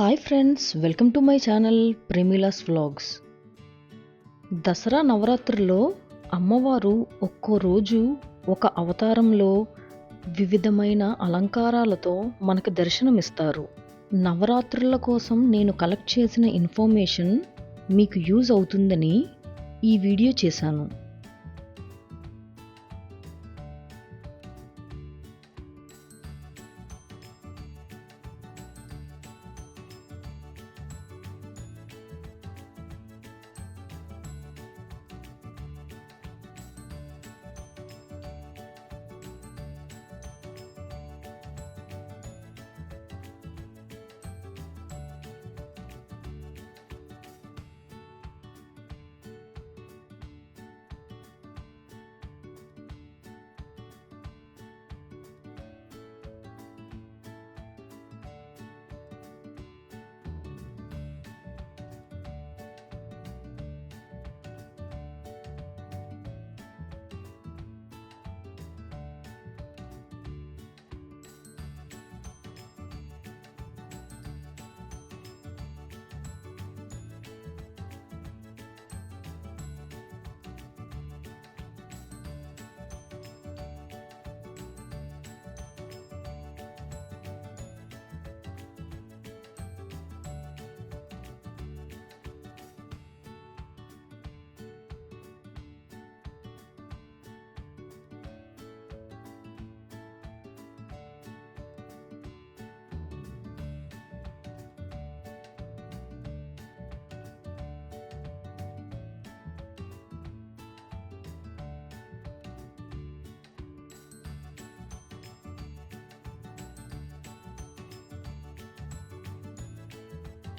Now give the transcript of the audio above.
Hi friends welcome to my channel Premila's vlogs. Dasara నవరాత్రుల్లో అమ్మవారు ఒక్కో రోజు ఒక అవతారంలో వివిధమైన అలంకారాలతో మనకు దర్శనమిస్తారు. నవరాత్రుల కోసం నేను కలెక్ట్ చేసిన ఇన్ఫర్మేషన్ మీకు యూజ్ అవుతుందని ఈ వీడియో చేశాను.